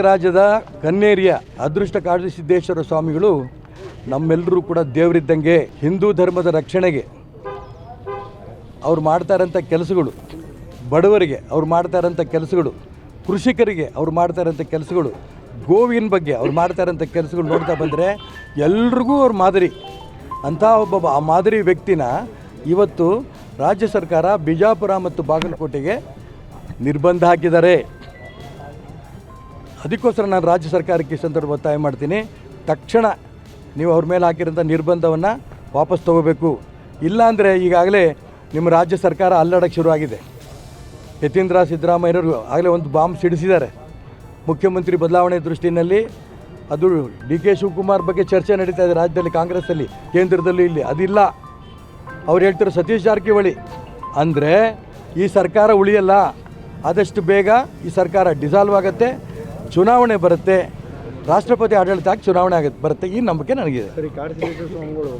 ರಾಜ್ಯದ ಕನ್ನೇರಿಯ ಅದೃಷ್ಟ ಕಾಳಸಿದ್ದೇಶ್ವರ ಸ್ವಾಮಿಗಳು ನಮ್ಮೆಲ್ಲರೂ ಕೂಡ ದೇವರಿದ್ದಂಗೆ ಹಿಂದೂ ಧರ್ಮದ ರಕ್ಷಣೆಗೆ ಅವ್ರು ಮಾಡ್ತಾ ಇರೋಂಥ ಕೆಲಸಗಳು, ಬಡವರಿಗೆ ಅವ್ರು ಮಾಡ್ತಾ ಇರೋಂಥ ಕೆಲಸಗಳು, ಕೃಷಿಕರಿಗೆ ಅವ್ರು ಮಾಡ್ತಾ ಇರೋಂಥ ಕೆಲಸಗಳು, ಗೋವಿನ ಬಗ್ಗೆ ಅವ್ರು ಮಾಡ್ತಾ ಇರೋಂಥ ಕೆಲಸಗಳು ನೋಡ್ತಾ ಬಂದರೆ ಎಲ್ರಿಗೂ ಅವ್ರ ಮಾದರಿ. ಅಂಥ ಒಬ್ಬ ಆ ಮಾದರಿ ವ್ಯಕ್ತಿನ ಇವತ್ತು ರಾಜ್ಯ ಸರ್ಕಾರ ಬಿಜಾಪುರ ಮತ್ತು ಬಾಗಲಕೋಟೆಗೆ ನಿರ್ಬಂಧ ಹಾಕಿದ್ದಾರೆ. ಅದಕ್ಕೋಸ್ಕರ ನಾನು ರಾಜ್ಯ ಸರ್ಕಾರಕ್ಕೆ ಈ ಸಂದರ್ಭ ಒತ್ತಾಯ ಮಾಡ್ತೀನಿ. ತಕ್ಷಣ ನೀವು ಅವ್ರ ಮೇಲೆ ಹಾಕಿರೋಂಥ ನಿರ್ಬಂಧವನ್ನು ವಾಪಸ್ ತಗೋಬೇಕು. ಇಲ್ಲಾಂದರೆ ಈಗಾಗಲೇ ನಿಮ್ಮ ರಾಜ್ಯ ಸರ್ಕಾರ ಅಲ್ಲಾಡಕ್ಕೆ ಶುರುವಾಗಿದೆ. ಯತೀಂದ್ರ ಸಿದ್ದರಾಮಯ್ಯನವರು ಆಗಲೇ ಒಂದು ಬಾಂಬ್ ಸಿಡಿಸಿದ್ದಾರೆ. ಮುಖ್ಯಮಂತ್ರಿ ಬದಲಾವಣೆ ದೃಷ್ಟಿನಲ್ಲಿ ಅದು ಡಿ ಕೆ ಶಿವಕುಮಾರ್ ಬಗ್ಗೆ ಚರ್ಚೆ ನಡೀತಾ ಇದೆ ರಾಜ್ಯದಲ್ಲಿ, ಕಾಂಗ್ರೆಸ್ಸಲ್ಲಿ, ಕೇಂದ್ರದಲ್ಲೂ ಇಲ್ಲಿ. ಅದಿಲ್ಲ. ಅವ್ರು ಹೇಳ್ತಿರೋ ಸತೀಶ್ ಜಾರಕಿಹೊಳಿ. ಅಂದರೆ ಈ ಸರ್ಕಾರ ಉಳಿಯಲ್ಲ. ಆದಷ್ಟು ಬೇಗ ಈ ಸರ್ಕಾರ ಡಿಸಾಲ್ವ್ ಆಗುತ್ತೆ. ಚುನಾವಣೆ ಬರುತ್ತೆ ರಾಷ್ಟ್ರಪತಿ ಆಡಳಿತ ಆಗಿ ಚುನಾವಣೆ ಆಗುತ್ತೆ ಬರುತ್ತೆ ಈ ನಂಬಿಕೆ ನನಗಿದೆ.